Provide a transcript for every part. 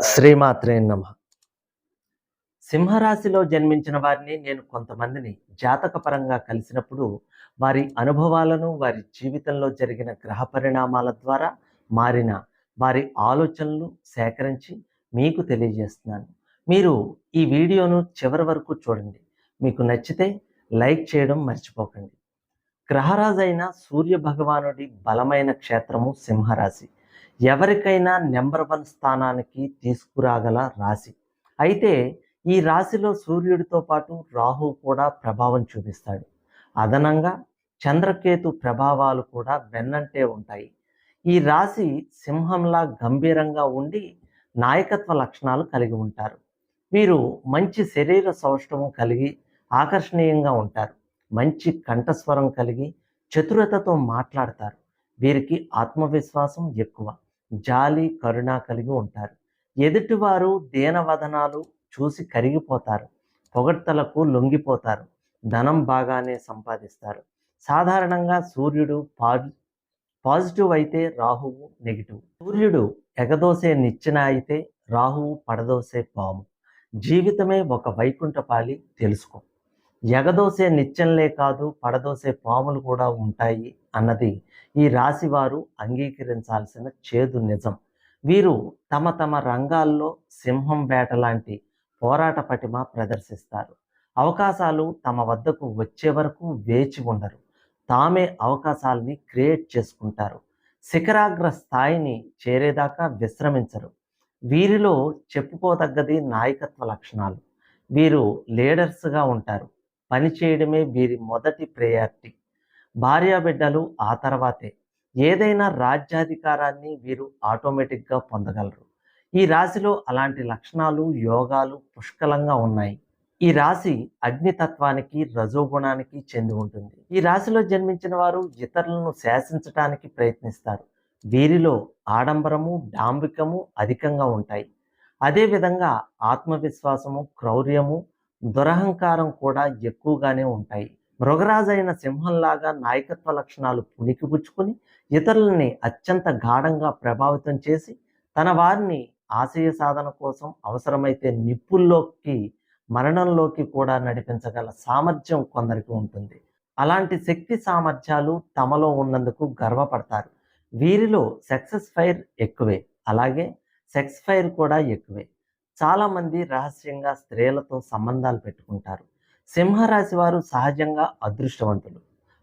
శ్రీమాత్రే నమ. సింహరాశిలో జన్మించిన వారిని నేను కొంతమందిని జాతకపరంగా కలిసినప్పుడు వారి అనుభవాలను వారి జీవితంలో జరిగిన గ్రహ పరిణామాల ద్వారా మారిన వారి ఆలోచనలు సేకరించి మీకు తెలియజేస్తున్నాను. మీరు ఈ వీడియోను చివరి వరకు చూడండి. మీకు నచ్చితే లైక్ చేయడం మర్చిపోకండి. గ్రహరాజు అయిన సూర్య భగవానుడి బలమైన క్షేత్రము సింహరాశి. ఎవరికైనా నెంబర్ వన్ స్థానానికి తీసుకురాగల రాశి. అయితే ఈ రాశిలో సూర్యుడితో పాటు రాహు కూడా ప్రభావం చూపిస్తాడు. అదనంగా చంద్రకేతు ప్రభావాలు కూడా వెన్నంటే ఉంటాయి. ఈ రాశి సింహంలా గంభీరంగా ఉండి నాయకత్వ లక్షణాలు కలిగి ఉంటారు. వీరు మంచి శరీర సౌష్ఠవం కలిగి ఆకర్షణీయంగా ఉంటారు. మంచి కంఠస్వరం కలిగి చతురతతో మాట్లాడతారు. వీరికి ఆత్మవిశ్వాసం ఎక్కువ. జాలి కరుణ కలిగి ఉంటారు. ఎదుటివారు దీనవదనాలు చూసి కరిగిపోతారు. పొగడ్తలకు లొంగిపోతారు. ధనం బాగానే సంపాదిస్తారు. సాధారణంగా సూర్యుడు పాజి పాజిటివ్ అయితే రాహువు నెగిటివ్. సూర్యుడు ఎగదోసే నిచ్చెన అయితే రాహువు పడదోసే పాము. జీవితమే ఒక వైకుంఠపాలి తెలుసుకో. ఎగదోసే నిత్యంలే కాదు పడదోసే పాములు కూడా ఉంటాయి అన్నది ఈ రాశి వారు అంగీకరించాల్సిన చేదు నిజం. వీరు తమ తమ రంగాల్లో సింహం వేట లాంటి పోరాట పటిమ ప్రదర్శిస్తారు. అవకాశాలు తమ వద్దకు వచ్చే వరకు వేచి ఉండరు. తామే అవకాశాలని క్రియేట్ చేసుకుంటారు. శిఖరాగ్ర స్థాయిని చేరేదాకా విశ్రమించరు. వీరిలో చెప్పుకోదగ్గది నాయకత్వ లక్షణాలు. వీరు లీడర్స్గా ఉంటారు. పని చేయడమే వీరి మొదటి ప్రయారిటీ భార్యాబిడ్డలు ఆ తర్వాతే. ఏదైనా రాజ్యాధికారాన్ని వీరు ఆటోమేటిక్గా పొందగలరు. ఈ రాశిలో అలాంటి లక్షణాలు యోగాలు పుష్కలంగా ఉన్నాయి. ఈ రాశి అగ్నితత్వానికి రజోగుణానికి చెంది ఉంటుంది. ఈ రాశిలో జన్మించిన వారు ఇతరులను శాసించటానికి ప్రయత్నిస్తారు. వీరిలో ఆడంబరము డాంబికము అధికంగా ఉంటాయి. అదేవిధంగా ఆత్మవిశ్వాసము క్రౌర్యము దురహంకారం కూడా ఎక్కువగానే ఉంటాయి. మృగరాజైన సింహంలాగా నాయకత్వ లక్షణాలు పుణికిపుచ్చుకుని ఇతరులని అత్యంత గాఢంగా ప్రభావితం చేసి తన వారిని ఆశయ సాధన కోసం అవసరమైతే నిప్పుల్లోకి మరణంలోకి కూడా నడిపించగల సామర్థ్యం కొందరికి ఉంటుంది. అలాంటి శక్తి సామర్థ్యాలు తమలో ఉన్నందుకు గర్వపడతారు. వీరిలో సక్సెస్ ఫైర్ ఎక్కువే. అలాగే సెక్స్ ఫైర్ కూడా ఎక్కువే. చాలామంది రహస్యంగా స్త్రీలతో సంబంధాలు పెట్టుకుంటారు. సింహరాశి వారు సహజంగా అదృష్టవంతులు.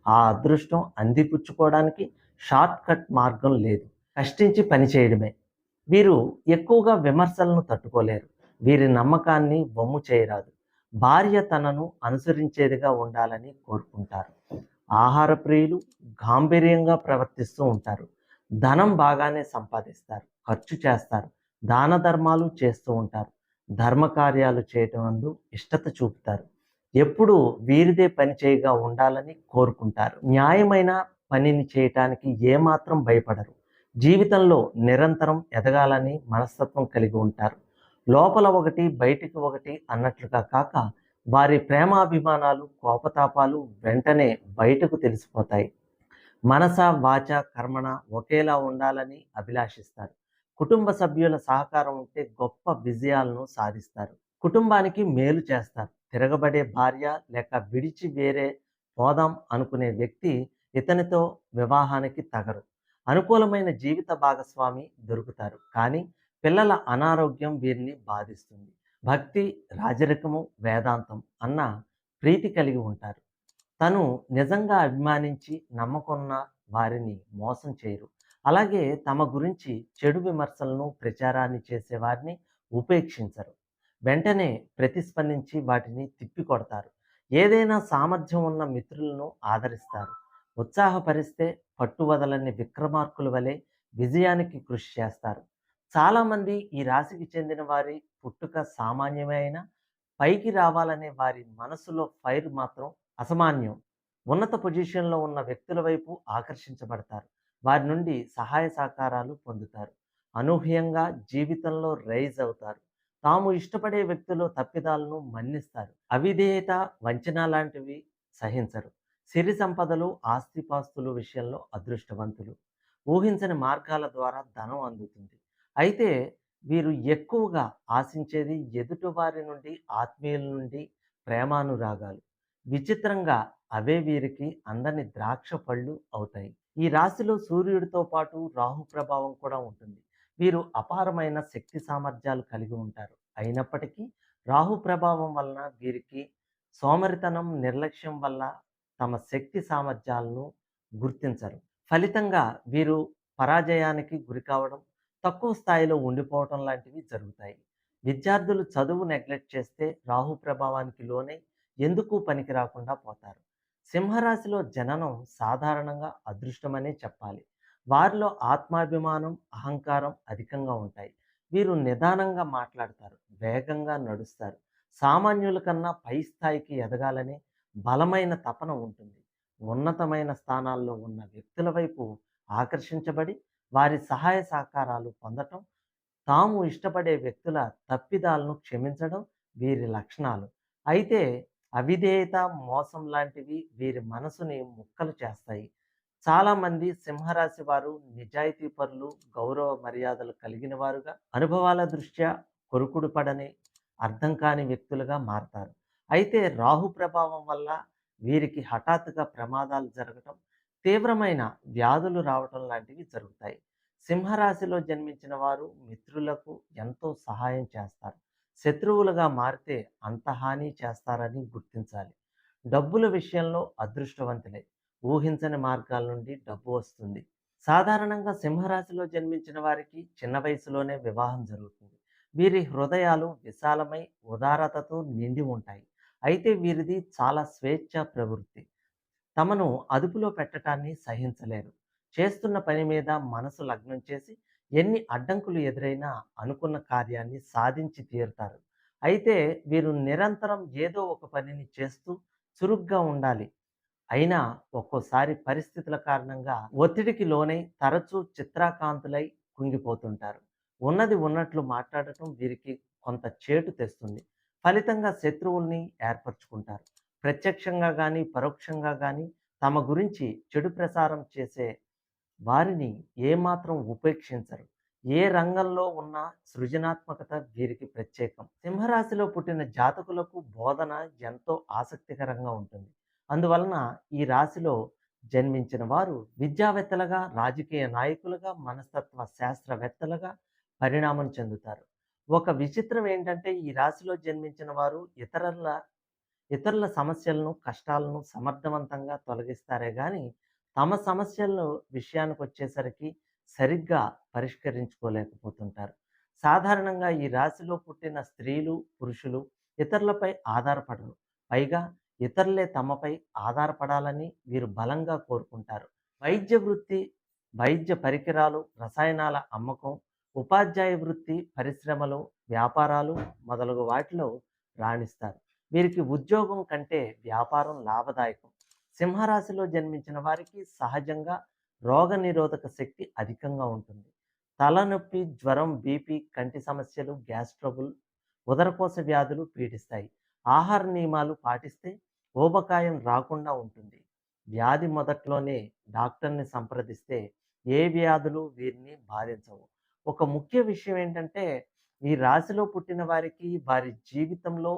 ఆ అదృష్టం అందిపుచ్చుకోవడానికి షార్ట్ కట్ మార్గం లేదు. కష్టించి పని చేయడమే. వీరు ఎక్కువగా విమర్శలను తట్టుకోలేరు. వీరి నమ్మకాన్ని బొమ్ము చేయరాదు. భార్య తనను అనుసరించేదిగా ఉండాలని కోరుకుంటారు. ఆహార ప్రియులు గాంభీర్యంగా ప్రవర్తిస్తూ ఉంటారు. ధనం బాగానే సంపాదిస్తారు. ఖర్చు చేస్తారు. దాన ధర్మాలు చేస్తూ ఉంటారు. ధర్మ కార్యాలు చేయటం అందు ఇష్టత చూపుతారు. ఎప్పుడు వీరిదే పని చేయగా ఉండాలని కోరుకుంటారు. న్యాయమైన పనిని చేయటానికి ఏమాత్రం భయపడరు. జీవితంలో నిరంతరం ఎదగాలని మనస్తత్వం కలిగి ఉంటారు. లోపల ఒకటి బయటికి ఒకటి అన్నట్లుగా కాక వారి ప్రేమాభిమానాలు కోపతాపాలు వెంటనే బయటకు తెలిసిపోతాయి. మనస వాచ కర్మణ ఒకేలా ఉండాలని అభిలాషిస్తారు. కుటుంబ సభ్యుల సహకారం ఉంటే గొప్ప విజయాలను సాధిస్తారు. కుటుంబానికి మేలు చేస్తారు. తిరగబడే భార్య లేక విడిచి వేరే పోదాం అనుకునే వ్యక్తి ఇతనితో వివాహానికి తగరు. అనుకూలమైన జీవిత భాగస్వామి దొరుకుతారు. కానీ పిల్లల అనారోగ్యం వీరిని బాధిస్తుంది. భక్తి రాజరికము వేదాంతం అన్న ప్రీతి కలిగి ఉంటారు. తను నిజంగా అభిమానించి నమ్మకున్న వారిని మోసం చేయరు. అలాగే తమ గురించి చెడు విమర్శలను ప్రచారాన్ని చేసేవారిని ఉపేక్షించరు. వెంటనే ప్రతిస్పందించి వాటిని తిప్పికొడతారు. ఏదైనా సామర్థ్యం ఉన్న మిత్రులను ఆదరిస్తారు. ఉత్సాహపరిస్తే పట్టువదలని విక్రమార్కుల వలె విజయానికి కృషి చేస్తారు. చాలామంది ఈ రాశికి చెందిన వారి పుట్టుక సామాన్యమైన పైకి రావాలనే వారి మనసులో ఫైర్ మాత్రం అసామాన్యం. ఉన్నత పొజిషన్లో ఉన్న వ్యక్తుల వైపు ఆకర్షించబడతారు. వారి నుండి సహాయ సహకారాలు పొందుతారు. అనూహ్యంగా జీవితంలో రైజ్ అవుతారు. తాము ఇష్టపడే వ్యక్తులు తప్పిదాలను మన్నిస్తారు. అవిధేయత వంచన లాంటివి సహించరు. సిరి సంపదలు ఆస్తిపాస్తులు విషయంలో అదృష్టవంతులు. ఊహించని మార్గాల ద్వారా ధనం అందుతుంది. అయితే వీరు ఎక్కువగా ఆశించేది ఎదుటివారి నుండి ఆత్మీయుల నుండి ప్రేమానురాగాలు. విచిత్రంగా అవే వీరికి అందని ద్రాక్ష పళ్ళు అవుతాయి. ఈ రాశిలో సూర్యుడితో పాటు రాహు ప్రభావం కూడా ఉంటుంది. వీరు అపారమైన శక్తి సామర్థ్యాలు కలిగి ఉంటారు. అయినప్పటికీ రాహు ప్రభావం వలన వీరికి సోమరితనం నిర్లక్ష్యం వల్ల తమ శక్తి సామర్థ్యాలను గుర్తించరు. ఫలితంగా వీరు పరాజయానికి గురి కావడం తక్కువ స్థాయిలో ఉండిపోవడం లాంటివి జరుగుతాయి. విద్యార్థులు చదువు నెగ్లెక్ట్ చేస్తే రాహు ప్రభావానికి లోనై ఎందుకు పనికి రాకుండా పోతారు? సింహరాశిలో జననం సాధారణంగా అదృష్టమనే చెప్పాలి. వారిలో ఆత్మాభిమానం అహంకారం అధికంగా ఉంటాయి. వీరు నిదానంగా మాట్లాడతారు వేగంగా నడుస్తారు. సామాన్యుల కన్నా పై స్థాయికి ఎదగాలనే బలమైన తపన ఉంటుంది. ఉన్నతమైన స్థానాల్లో ఉన్న వ్యక్తుల వైపు ఆకర్షించబడి వారి సహాయ సహకారాలు పొందటం తాము ఇష్టపడే వ్యక్తుల తప్పిదాలను క్షమించడం వీరి లక్షణాలు. అయితే అవిధేయత మోసం లాంటివి వీరి మనసుని ముక్కలు చేస్తాయి. చాలామంది సింహరాశి వారు నిజాయితీ పరులు గౌరవ మర్యాదలు కలిగిన వారుగా అనుభవాల దృష్ట్యా కొరుకుడు పడని అర్థం కాని వ్యక్తులుగా మారతారు. అయితే రాహు ప్రభావం వల్ల వీరికి హఠాత్తుగా ప్రమాదాలు జరగటం తీవ్రమైన వ్యాధులు రావటం లాంటివి జరుగుతాయి. సింహరాశిలో జన్మించిన వారు మిత్రులకు ఎంతో సహాయం చేస్తారు. శత్రువులుగా మారితే అంత హాని చేస్తారని గుర్తించాలి. డబ్బుల విషయంలో అదృష్టవంతులే. ఊహించని మార్గాల నుండి డబ్బు వస్తుంది. సాధారణంగా సింహరాశిలో జన్మించిన వారికి చిన్న వయసులోనే వివాహం జరుగుతుంది. వీరి హృదయాలు విశాలమై ఉదారతతో నిండి ఉంటాయి. అయితే వీరిది చాలా స్వేచ్ఛ ప్రవృత్తి. తమను అదుపులో పెట్టడాన్ని సహించలేరు. చేస్తున్న పని మీద మనసు లగ్నం చేసి ఎన్ని అడ్డంకులు ఎదురైనా అనుకున్న కార్యాన్ని సాధించి తీరుతారు. అయితే వీరు నిరంతరం ఏదో ఒక పనిని చేస్తూ చురుగ్గా ఉండాలి. అయినా ఒక్కోసారి పరిస్థితుల కారణంగా ఒత్తిడికి లోనై తరచూ చిత్రాకాంతులై కుంగిపోతుంటారు. ఉన్నది ఉన్నట్లు మాట్లాడటం వీరికి కొంత చేటు తెస్తుంది. ఫలితంగా శత్రువుల్ని ఏర్పరచుకుంటారు. ప్రత్యక్షంగా కానీ పరోక్షంగా కానీ తమ గురించి చెడు ప్రసారం చేసే వారిని ఏమాత్రం ఉపేక్షించరు. ఏ రంగంలో ఉన్న సృజనాత్మకత వీరికి ప్రత్యేకం. సింహరాశిలో పుట్టిన జాతకులకు బోధన ఎంతో ఆసక్తికరంగా ఉంటుంది. అందువలన ఈ రాశిలో జన్మించిన వారు విద్యావేత్తలుగా రాజకీయ నాయకులుగా మనస్తత్వ శాస్త్రవేత్తలుగా పరిణామం చెందుతారు. ఒక విచిత్రం ఏంటంటే ఈ రాశిలో జన్మించిన వారు ఇతరుల ఇతరుల సమస్యలను కష్టాలను సమర్థవంతంగా తొలగిస్తారే కానీ తమ సమస్యల విషయానికి వచ్చేసరికి సరిగ్గా పరిష్కరించుకోలేకపోతుంటారు. సాధారణంగా ఈ రాశిలో పుట్టిన స్త్రీలు పురుషులు ఇతరులపై ఆధారపడరు. పైగా ఇతరులే తమపై ఆధారపడాలని వీరు బలంగా కోరుకుంటారు. వైద్య వృత్తి వైద్య పరికరాలు రసాయనాల అమ్మకం ఉపాధ్యాయ వృత్తి పరిశ్రమలు వ్యాపారాలు మొదలగు వాటిలో రాణిస్తారు. వీరికి ఉద్యోగం కంటే వ్యాపారం లాభదాయకం. సింహరాశిలో జన్మించిన వారికి సహజంగా రోగనిరోధక శక్తి అధికంగా ఉంటుంది. తలనొప్పి జ్వరం బీపీ కంటి సమస్యలు గ్యాస్ ట్రబుల్ ఉదరకోశ వ్యాధులు పీడిస్తాయి. ఆహార నియమాలు పాటిస్తే ఊబకాయం రాకుండా ఉంటుంది. వ్యాధి మొదట్లోనే డాక్టర్ని సంప్రదిస్తే ఏ వ్యాధులు వీరిని బాధించవు. ఒక ముఖ్య విషయం ఏంటంటే ఈ రాశిలో పుట్టిన వారికి వారి జీవితంలో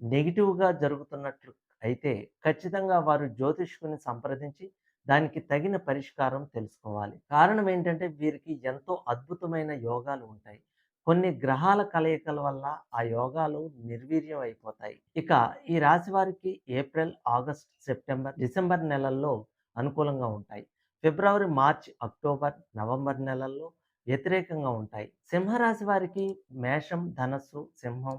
నెగిటివ్గా జరుగుతున్నట్లు అయితే ఖచ్చితంగా వారు జ్యోతిష్కుని సంప్రదించి దానికి తగిన పరిష్కారం తెలుసుకోవాలి. కారణం ఏంటంటే వీరికి ఎంతో అద్భుతమైన యోగాలు ఉంటాయి. కొన్ని గ్రహాల కలయికల వల్ల ఆ యోగాలు నిర్వీర్యం అయిపోతాయి. ఇక ఈ రాశి వారికి ఏప్రిల్ ఆగస్ట్ సెప్టెంబర్ డిసెంబర్ నెలల్లో అనుకూలంగా ఉంటాయి. ఫిబ్రవరి మార్చ్ అక్టోబర్ నవంబర్ నెలల్లో వ్యతిరేకంగా ఉంటాయి. సింహరాశి వారికి మేషం ధనస్సు సింహం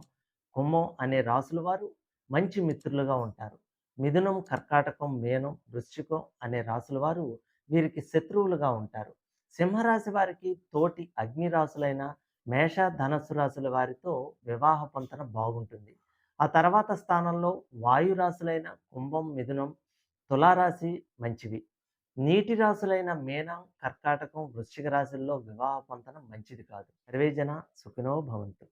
కుంభం అనే రాసుల వారు మంచి మిత్రులుగా ఉంటారు. మిథునం కర్కాటకం మేనం వృశ్చికం అనే రాసుల వారు వీరికి శత్రువులుగా ఉంటారు. సింహరాశి వారికి తోటి అగ్ని రాసులైన మేష ధనస్సు రాశుల వారితో వివాహ పొంతన బాగుంటుంది. ఆ తర్వాత స్థానంలో వాయు రాశులైన కుంభం మిథునం తులారాశి మంచివి. నీటి రాశులైన మేనం కర్కాటకం వృశ్చిక రాశుల్లో వివాహ పొంతన మంచిది కాదు. సర్వేజన సుఖినో భవంతు.